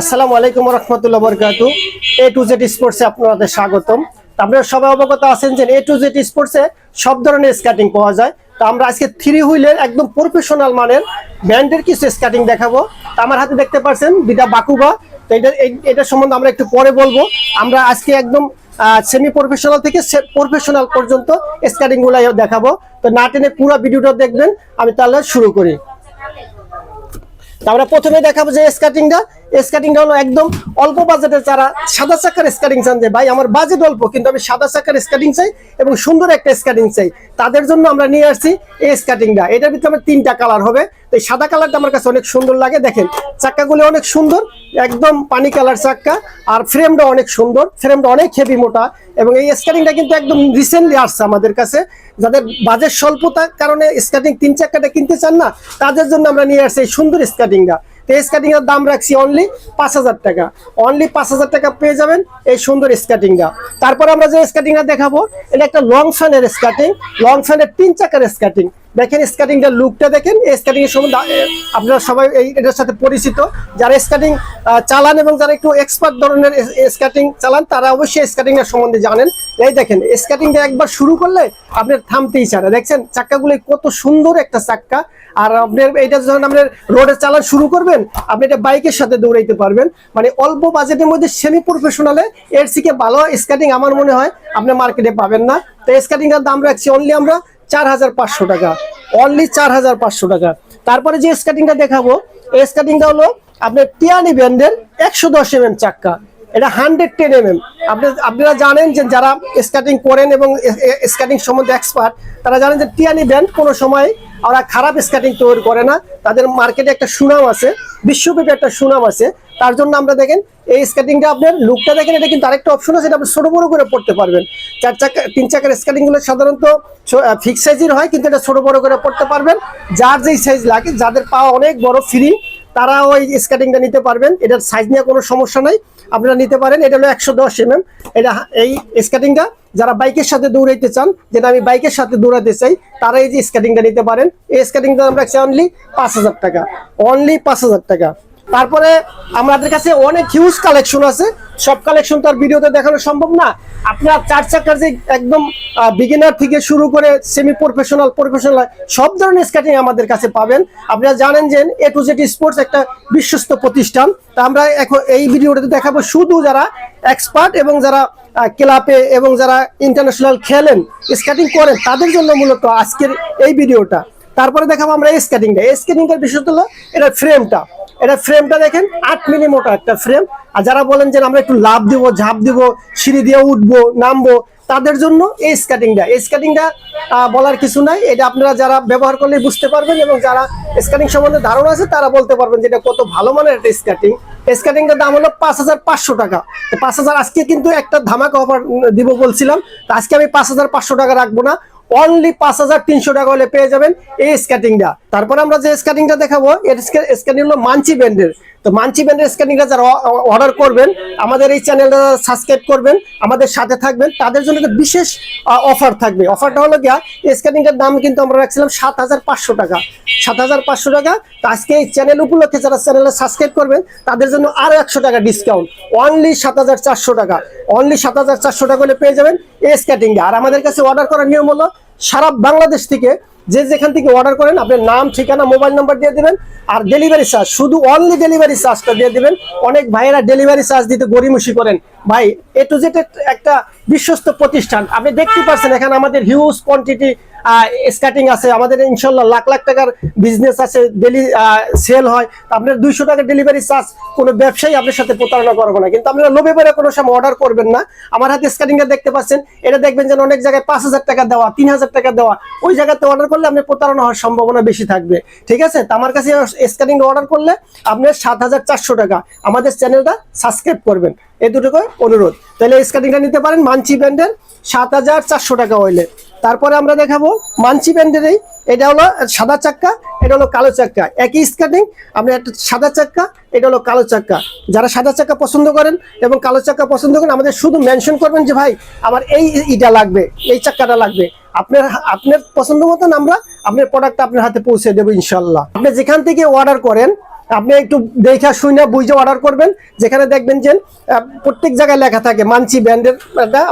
আসসালামু আলাইকুম রহমতুল্লাহ বরকাত। এ টু জেড স্পোর্টসে আপনাদের স্বাগতম। আপনারা সবাই অবগত আছেন যে এ টু জেড স্পোর্টসে সব ধরনের স্কাটিং পাওয়া যায়। তো আমরা আজকে থ্রি হুইলের একদম প্রফেশনাল মানের ব্র্যান্ডের কিছু স্কাটিং দেখাবো। তো আমার হাতে দেখতে পাচ্ছেন দুইটা বাকুবা। তো এটা এটার সম্বন্ধে আমরা একটু পরে বলব। আমরা আজকে একদম সেমি প্রফেশনাল থেকে প্রফেশনাল পর্যন্ত স্কাটিংগুলো দেখাবো। তো না টেনে পুরো ভিডিওটা দেখবেন। আমি তাহলে শুরু করি। আমরা প্রথমে দেখাবো যে স্কাটিংটা। স্কাটিংটা হলো একদম অল্প বাজেটের যারা সাদা চাকার স্কাটিং চান যে ভাই, আমার বাজেট অল্প, কিন্তু আমি সাদা চাকার স্কাটিং চাই এবং সুন্দর একটা স্কাটিং চাই। তাদের জন্য আমরা নিয়ে আসছি এই স্কাটিংটা। এটার ভিতরে আমার তিনটা কালার হবে। তো সাদা কালারটা আমার কাছে অনেক সুন্দর লাগে। দেখেন চাক্কাগুলো অনেক সুন্দর, একদম পানি কালার চাক্কা আর ফ্রেমটা অনেক সুন্দর। ফ্রেমটা অনেক হেভি মোটা এবং এই স্কাটিংটা কিন্তু একদম রিসেন্টলি আসছে আমাদের কাছে। যাদের বাজেট স্বল্পতার কারণে স্কার্টিং তিন চারটা কিনতে চান না, তাদের জন্য আমরা নিয়ে আসছি এই সুন্দর স্কার্টিংটা তো এই স্কাটিং এর দাম রাখছি অনলি পাঁচ হাজার টাকা। অনলি পাঁচ হাজার টাকা পেয়ে যাবেন এই সুন্দর স্কার্টিংটা তারপর আমরা যে স্কার্টিংটা দেখাবো, এটা একটা লং ফ্যানের স্কার্টিং লং ফ্যানের তিন চাকার স্কাটিং দেখেন স্কাটিংটার লুকটা দেখেন স্কাটিং এর আহ, আপনারা সবাই এই এটার সাথে পরিচিত। যারা স্কাটিং চালান এবং যারা একটু এক্সপার্ট ধরনের স্কাটিং চালান তারা অবশ্যই স্কাটিং এর সম্বন্ধে জানেন। এই দেখেন স্কাটিংটা একবার শুরু করলে আপনার থামতেই চায় না। দেখছেন চাক্কাগুলো কত সুন্দর একটা চাক্কা। আর আপনার এটা যখন আপনার রোডে চালান শুরু করবেন আপনি এটা বাইকের সাথে দৌড়াইতে পারবেন। মানে অল্প বাজেটের মধ্যে সেমি প্রফেশনালে এর থেকে ভালো স্কাটিং আমার মনে হয় আপনি মার্কেটে পাবেন না। তো স্কাটিং এর দাম রাখছি অনলি আমরা চার হাজার পাঁচশো টাকা। অনলি চার হাজার পাঁচশো টাকা। তারপরে যে স্কাটিংটা দেখাবো, এই স্কাটিংটা হলো আপনার টিয়ানি ব্যান্ডের একশো দশ এম এম চাক্কা। এটা হান্ড্রেড টেন এম এম আপনি, আপনারা জানেন যে যারা স্কাটিং করেন এবং স্কাটিং সম্বন্ধে এক্সপার্ট তারা জানেন যে টিয়ানি ব্যান্ড কোনো সময় ওরা খারাপ স্কেটিং তৈরি করে না। তাদের মার্কেটে একটা সুনাম আছে, বিশ্বব্যাপী একটা সুনাম আছে। তার জন্য আমরা দেখেন, এই স্কেটিংটা আপনার লুকটা দেখেন, এটা কিন্তু আরেকটা অপশন আছে, এটা আপনি ছোটো বড়ো করে পড়তে পারবেন। চার চাকা, তিন চাকার স্কেটিংগুলো সাধারণত ফিক্স সাইজের হয়, কিন্তু এটা ছোটো বড় করে পড়তে পারবেন। যার যেই সাইজ লাগে, যাদের পাওয়া অনেক বড় ফ্রি তারা ওই স্কেটিংটা নিতে পারবেন। এটার সাইজ নিয়ে কোনো সমস্যা নাই। আপনারা নিতে পারেন। এটা হলো একশো দশ এম এটা এই স্কেটিংটা যারা বাইকের সাথে দৌড়াইতে চান, যেটা আমি বাইকের সাথে দৌড়াতে চাই, তারা এই যে স্কেটিংটা নিতে পারেন। এই স্কেটিংটা আমরা রাখছি অনলি পাঁচ হাজার টাকা। অনলি পাঁচ হাজার টাকা। তারপরে আমাদের কাছে অনেক হিউজ কালেকশন আছে। সব কালেকশন তো আর ভিডিওতে দেখানো সম্ভব না। আপনার চার চাকার যে একদম বিগিনার থেকে শুরু করে সেমি প্রফেশনাল প্রফেশনাল সব ধরনের স্কেটিং আমাদের কাছে পাবেন। আপনারা জানেন যে এ টু জেড স্পোর্টস একটা বিশ্বস্ত প্রতিষ্ঠান। তা আমরা এখন এই ভিডিওটাতে দেখাবো শুধু যারা এক্সপার্ট এবং যারা ক্লাবে এবং যারা ইন্টারন্যাশনাল খেলেন স্কেটিং করেন, তাদের জন্য মূলত আজকের এই ভিডিওটা। তারপরে দেখাবো আমরা এই স্কেটিংটা। এই স্কেটিংটার বিশেষত হলো এটা ফ্রেমটা এটা ফ্রেমটা দেখেন, আট মিলি মোটা একটা ফ্রেম আর যারা বলেন যে আমরা একটু লাভ দিব, ঝাঁপ দিব, সিঁড়ি দিয়ে উঠবো, নামবো, তাদের জন্য এই স্কেটিংটা। এই স্কেটিংটা বলার কিছু নাই। এটা আপনারা যারা ব্যবহার করলে বুঝতে পারবেন এবং যারা স্কেটিং সম্বন্ধে ধারণা আছে, তারা বলতে পারবেন যে এটা কত ভালো মানের একটা স্কেটিং। স্কেটিংটার দাম হলো পাঁচ হাজার পাঁচশো টাকা। পাঁচ হাজার আজকে কিন্তু একটা ধামাকা অফার দিব বলছিলাম। তো আজকে আমি পাঁচ হাজার পাঁচশো টাকা রাখব না। অনলি পাঁচ হাজার তিনশো টাকা হলে পেয়ে যাবেন এই স্কেটিংটা তারপরে আমরা যে স্কেটিংটা দেখাবো, এর স্কেটিং হলো মানচি ব্যান্ডের। তো মানচি ব্যান্ডের স্কেটিংটা যারা অর্ডার করবেন, আমাদের এই চ্যানেলটা সাবস্ক্রাইব করবেন, আমাদের সাথে থাকবেন, তাদের জন্য বিশেষ অফার থাকবে। অফারটা হলো গিয়া স্কেটিংটার দাম কিন্তু আমরা রাখছিলাম সাত হাজার পাঁচশো টাকা। সাত হাজার পাঁচশো টাকা, তো আজকে এই চ্যানেল উপলক্ষে যারা চ্যানেলে সাবস্ক্রাইব করবেন, তাদের জন্য আরও একশো টাকা ডিসকাউন্ট অনলি সাত হাজার চারশো টাকা। অনলি সাত হাজার চারশো টাকা হলে পেয়ে যাবেন এই স্কেটিংটা আর আমাদের কাছে অর্ডার করার নিয়ম হলো সারা বাংলাদেশ থেকে যে যেখান থেকে অর্ডার করেন, আপনার নাম, ঠিকানা মোবাইল নাম্বার দিয়ে দেবেন, আর ডেলিভারি চার্জ শুধু অনলি ডেলিভারি চার্জটা দিয়ে দেবেন। অনেক ভাইয়েরা ডেলিভারি চার্জ দিতে গরিমসি করেন। ভাই এ টু জেড একটা বিশ্বস্ত প্রতিষ্ঠান। আপনি দেখতে পাচ্ছেন এখানে আমাদের হিউজ কোয়ান্টিটি স্কার্টিং আছে, আমাদের ইনশাল্লাহ লাখ লাখ টাকার বিজনেস আছে ডেলি সেল হয়। আপনার দুইশো টাকা ডেলিভারি চার্জ কোনো ব্যবসায়ী আপনার সাথে প্রতারণা করব না। কিন্তু আপনারা লোভে বেড়ে কোনো সময় অর্ডার করবেন না। আমার হাতে স্কার্টিংটা দেখতে পাচ্ছেন, এটা দেখবেন যেন অনেক জায়গায় পাঁচ হাজার টাকা দেওয়া, তিন হাজার টাকা দেওয়া। ওই জায়গাতে অর্ডার করলে আপনি প্রতারণা হওয়ার সম্ভাবনা বেশি থাকবে। ঠিক আছে? তো আমার কাছে স্কার্টিং অর্ডার করলে আপনার সাত হাজার চারশো টাকা। আমাদের চ্যানেলটা সাবস্ক্রাইব করবেন। এই দুটোকে অনুরোধ। তাহলে স্কার্টিংটা নিতে পারেন মানচি ব্যান্ডের সাত হাজার চারশো টাকা হইলে তারপরে আমরা দেখাবো মানসি মানচি ব্যান্ডেরই এটা হলো সাদা চাক্কা, এটা হলো কালো চাক্কা। একই স্কার্টিং আমরা একটা সাদা চাক্কা, এটা হলো কালো চাক্কা। যারা সাদা চাক্কা পছন্দ করেন এবং কালো চাক্কা পছন্দ করেন, আমাদের শুধু মেনশন করবেন যে, ভাই, আমার এই ইটা লাগবে, এই চাক্কাটা লাগবে। আপনার আপনার পছন্দ মতন আমরা আপনার প্রোডাক্ট আপনার হাতে পৌঁছে দেবো ইনশাল্লাহ। আপনি যেখান থেকে অর্ডার করেন আপনি একটু দেখে শুনে বুঝে অর্ডার করবেন। যেখানে দেখবেন যে প্রত্যেক জায়গায় লেখা থাকে, মানছি ব্র্যান্ডের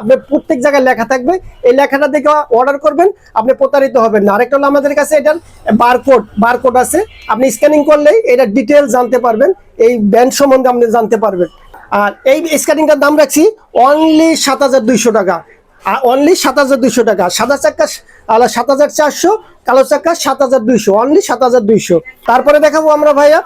আপনি প্রত্যেক জায়গায় লেখা থাকবে। এই লেখাটা দেখে অর্ডার করবেন, আপনি প্রতারিত হবেন না। আরেকটা হলো আমাদের কাছে এটার বারকোড বারকোড আছে। আপনি স্ক্যানিং করলেই এটা ডিটেল জানতে পারবেন, এই ব্র্যান্ড সম্বন্ধে আপনি জানতে পারবেন। আর এই স্ক্যানিংটার দাম রাখছি অনলি সাত হাজার দুইশো টাকা। অনলি সাত হাজার দুইশো টাকা। সাদা চাক্কা সাত হাজার চারশো, কালো চাক্কা সাত হাজার দুইশো। অনলি সাত হাজার দুইশো। তারপরে দেখাবো আমরা ভাইয়া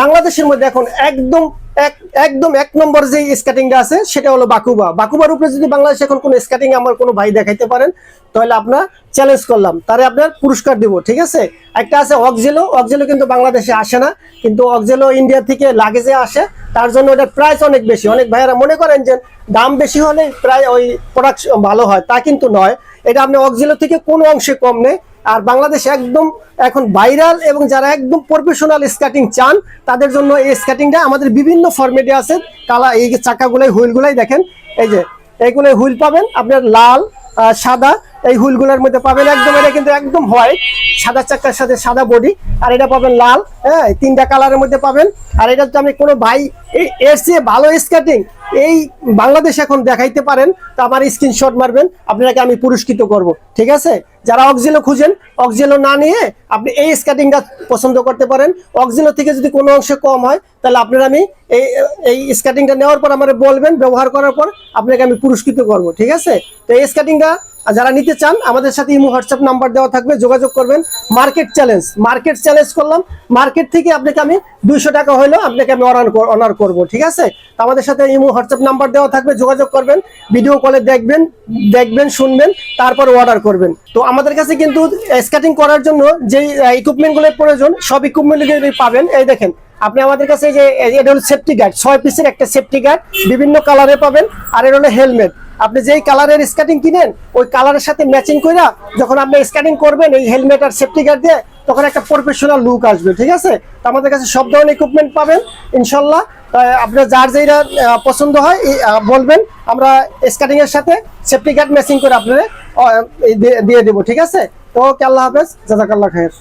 বাংলাদেশের মধ্যে এখন একদম এক একদম এক নম্বর যে স্কেটিংটা আছে, সেটা হলো বাকুবা। বাকুবার উপরে যদি বাংলাদেশে এখন কোনো স্কেটিং আমার কোনো ভাই দেখাইতে পারেন, তাহলে আপনার চ্যালেঞ্জ করলাম। তারে আপনার পুরস্কার দিব, ঠিক আছে? একটা আছে অকজেলো অকজেলো কিন্তু বাংলাদেশে আসে না, কিন্তু অকজেলো ইন্ডিয়া থেকে লাগেজে আসে। তার জন্য ওটার প্রাইস অনেক বেশি। অনেক ভাইয়েরা মনে করেন যে দাম বেশি হলে প্রায় ওই প্রোডাক্ট ভালো হয়, তা কিন্তু নয়। এটা আপনি অকজেলো থেকে কোনো অংশে কম নেই। আর বাংলাদেশে একদম এখন ভাইরাল এবং যারা একদম প্রফেশনাল স্কেটিং চান, তাদের জন্য এই স্কেটিংটা আমাদের বিভিন্ন ফরম্যাটে আছে। কালা এই চাকাগুলাই, হুইলগুলাই দেখেন, এই যে এইগুলো হুইল পাবেন, আপনার লাল সাদা, এই হুইলগুলোর মধ্যে পাবেন একদম, এটা কিন্তু একদম হোয়াইট সাদা চাকার সাথে সাদা বডি আর এটা পাবেন লাল হ্যাঁ তিনটা কালারের মধ্যে পাবেন। আর এটা তো আমি কোনো ভাই এর চেয়ে ভালো স্কেটিং এই বাংলাদেশ এখন দেখাইতে পারেন, তো আমার স্ক্রিনশট মারবেন, আপনাকে আমি পুরস্কৃত করব, ঠিক আছে? যারা অক্সিলো খুঁজেন অক্সিলো না নিয়ে আপনি এই স্কেটিংটা পছন্দ করতে পারেন। অক্সিলো থেকে যদি কোনো অংশে কম হয়, তাহলে আপনার আমি এই এই স্কেটিংটা নেওয়ার পর আমার বলবেন, ব্যবহার করার পর আপনাকে আমি পুরস্কৃত করব, ঠিক আছে? তো এই স্কেটিংটা যারা নিতে চান, আমাদের সাথে ইমো, হোয়াটসঅ্যাপ নাম্বার দেওয়া থাকবে, যোগাযোগ করবেন। মার্কেট চ্যালেঞ্জ মার্কেট চ্যালেঞ্জ করলাম, মার্কেট থেকে আপনাকে আমি দুইশো টাকা হলেও আপনাকে আমি অনার অনার করব, ঠিক আছে? তো আমাদের সাথে ইমো নাম্বার দেওয়া থাকবে, যোগাযোগ করবেন ভিডিও কলে দেখবেন দেখবেন, শুনবেন, তারপর অর্ডার করবেন। তো আমাদের কাছে কিন্তু স্কেটিং করার জন্য যে ইকুইপমেন্টগুলোর প্রয়োজন, সব ইকুইপমেন্ট পাবেন। এই দেখেন, আপনি আমাদের কাছে যে এটা হলো সেফটি গার্ড ছয় পিসের একটা সেফটি গার্ড বিভিন্ন কালারে পাবেন, আর এটা হলো হেলমেট আপনি যেই কালারের স্কেটিং কিনেন, ওই কালারের সাথে ম্যাচিং করে যখন আপনি স্কেটিং করবেন, এই হেলমেট আর সেফটি গার্ড দিয়ে, তখন একটা প্রফেশনাল লুক আসবে, ঠিক আছে? তো আমাদের কাছে সব ধরনের ইকুইপমেন্ট পাবেন, ইনশাল্লাহ। আপনার যার যেটা পছন্দ হয় বলবেন। আমরা স্টার্টিং এর সাথে সেফটি গার্ড ম্যাচিং করে আপনারা দিয়ে- দিব, ঠিক আছে? ওকে, আল্লাহ হাফেজ। জাজাকাল্লাহ খায়ের।